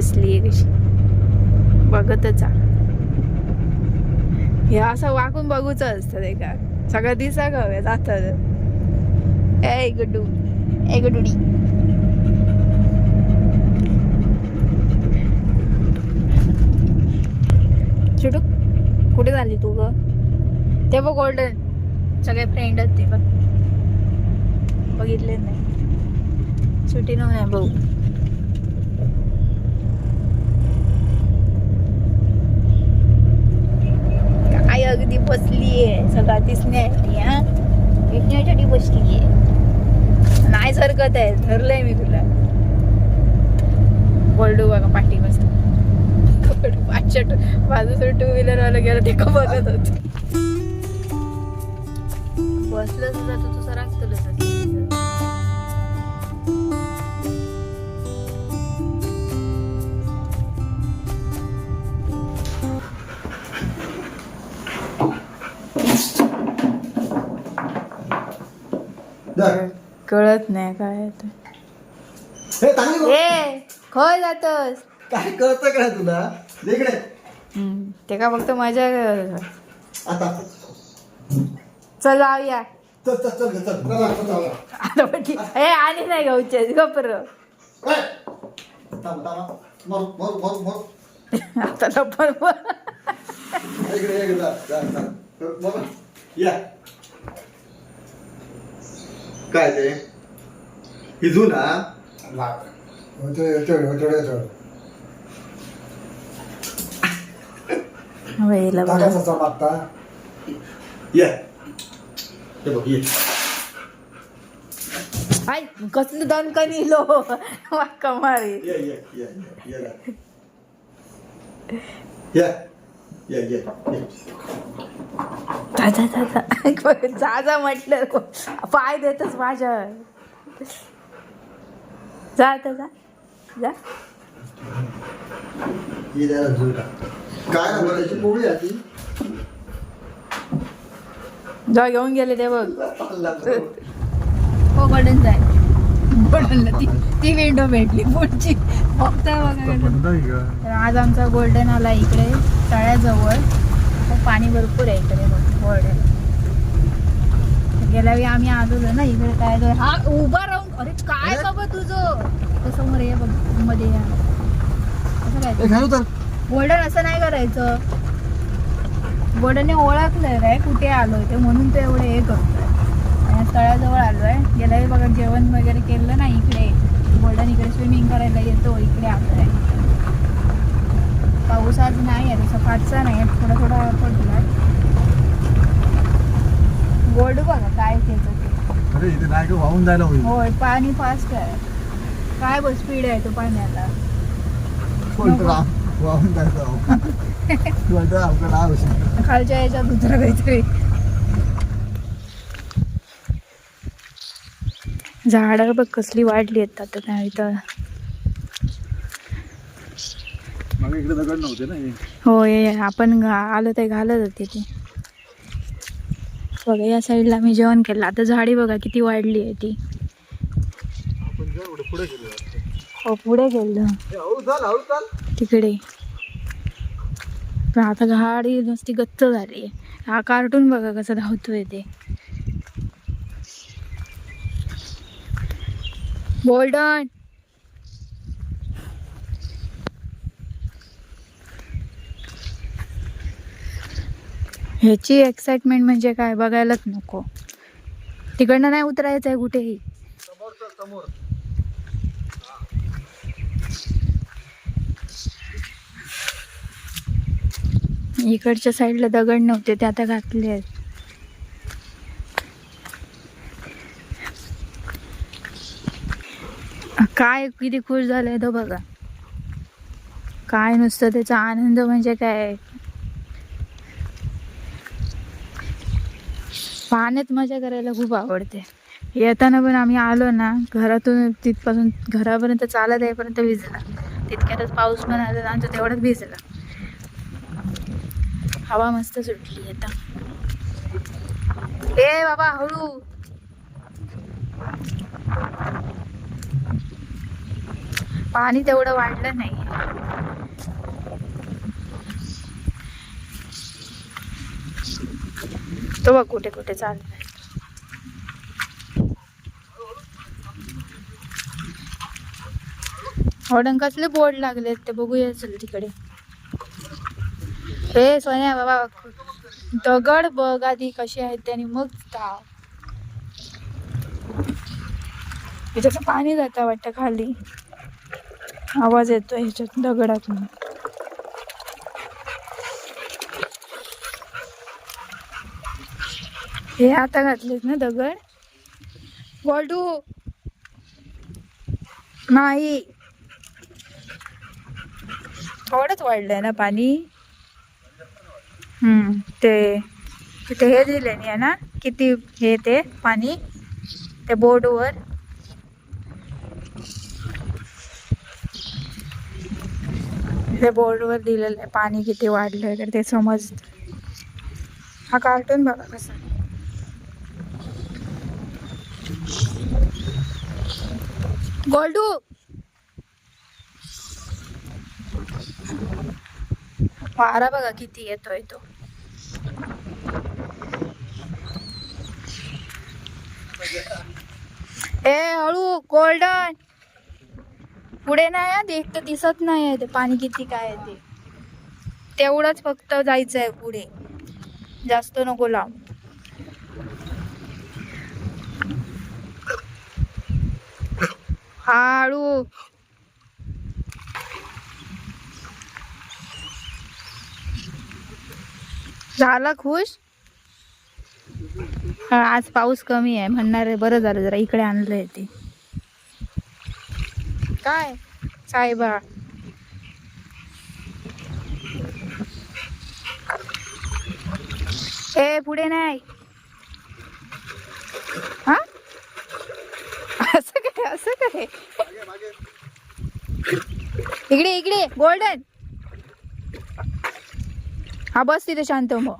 बसली आहे कशी. बघतच हे असं वाकून बघूच असतं ते का. सगळं दिसा हवे जात ए गुड्डू. ए गुडुडी छोटू कुठे झाली तू ग? ते बघ गोल्डन सगळे फ्रेंड आहेत ते बघ. बघितले नाही. सुटी नाही भाऊ काय अगदी बसलीये सगळा दिसण्यासाठी हा. दिसण्यासाठी बसलीये. नाही सरकत आहे. धरलंय मी तुला. गोल्डू बघा पाठी बसतो पाचशे टू बाजूचं टू व्हीलर वाला गेलं ते बघत होत? बसलं सुद्धा तर तुझं राखतलं धर. कळत नाही काय ते. हे चांगली. ए खय जातस काय कळतं का तुला इकडे हम्म, ते का फक्त मजा करत आता चल जाऊया चल चल चल चल चल चला, चला, चला. आता म्हटली ए आणि नाही गावचे गपर ए! थांब, थांब. मर, मर, मर, मर. आता लपर इकडे, इकडे, जा, जा, जा. बाबा, या काय ते हिजू ना वेळेला बघा. ये हे बघ ये आय कसलं दण का निलो वाक्का मारी ये ये ये ये ये ये ये ये जा जा जा जा जा जा म्हटलं पाय देतच माझ्या. जा आता जा. जा. घेऊन गेले ते बघ. हो गडन जाय गडनला ती ती विंडो भेटली पुढची. फक्त बघा तर आज आमचा गोल्डन आला इकडे तळ्याजवळ. पाणी भरपूर आहे इकडे गोल्डन गेल्या वेळी आम्ही आलो ना इकडे काय हा उभा राहून. अरे काय बाबा तुझं? समोर ये बघमध्ये या. असं काय नाही करायचं. गोल्डनने ओळखलंय रे कुठे आलोय ते म्हणून ते एवढे हे करतोय. आणि तळ्याजवळ आलोय. गेल्या वेळी बघा जेवण वगैरे केलं ना इकडे. गोल्डन इकडे स्विमिंग करायला येतो इकडे आलोय. पाऊस आज नाही आहे तसं फाटसा नाही थोडा थोडा पडलाय. गोल्ड बघा काय त्याचं अरे इथे नाही का वाहून जायला होईल? होय पाणी फास्ट आहे. काय बघ स्पीड आहे तो पाण्याला. वाहून खालच्या याच्यात दुसरं काहीतरी. झाडं बघ कसली वाढली आहेत आता त्या इथं. मग इकडे दगड नव्हते ना हे. हो ये आपण घा- आलो ते घालत होते ते. बघा या साईडला मी जेवण केलं. आता झाडी बघा किती वाढली आहे ती. हो पुढे गेलं. तिकडे. पण आता गाडी नुसती गच्च झाली आहे. हा कार्टून बघा कसं धावतोय ते. गोल्डन ह्याची एक्साइटमेंट म्हणजे काय? बघायलाच नको. तिकडनं नाही उतरायचं आहे कुठेही. समोर इकडच्या साईडला दगड नव्हते ते आता घातले आहेत. काय किती खुश झालंय तो बघा. काय नुसतं त्याचा आनंद म्हणजे काय? पाण्यात मजा करायला खूप आवडते. येताना पण आम्ही आलो ना घरातून तिथपासून घरापर्यंत चालत येईपर्यंत भिजला. तितक्यातच पाऊस पण आला आमचं तेवढंच भिजला. हवा मस्त सुटली आता. ए बाबा हळू. पाणी तेवढं वाढलं नाही. तो बघ कुठे कुठे चाललाय. ऑर्डन कसले बोर्ड लागलेत ते बघूया चल तिकडे. हे सोन्या बाबा दगड बघ आधी कसे आहेत त्याने मग धाव ह्याच्यात पाणी जातं वाटतं खाली. आवाज येतो ह्याच्यात दगडातून. हे आता घातलेत ना दगड. गोल्डू नाही. थोडंच वाढलंय ना पाणी. हम्म ते तिथे हे दिले नाही ना किती हे ते पाणी ते बोर्डवर. ते बोर्डवर दिलेलं आहे पाणी किती वाढलंय तर ते समज हा कार्टून बघा कसा. गोल्डू. वारा बघा किती येतोय तो. ए हळू गोल्डन. पुढे नाही आहे एक तर दिसत नाही आहे ते पाणी किती काय आहे ते. तेवढंच फक्त जायचं आहे पुढे. जास्त नको लावून आळू. झाला खुश? आज पाऊस कमी आहे. म्हणणार आहे बरं झालं जरा इकडे आणलंय ते. काय? साहेबा. ए पुढे नाही हा असं काय इकडे इकडे गोल्डन. हा बस तिथे शांत मग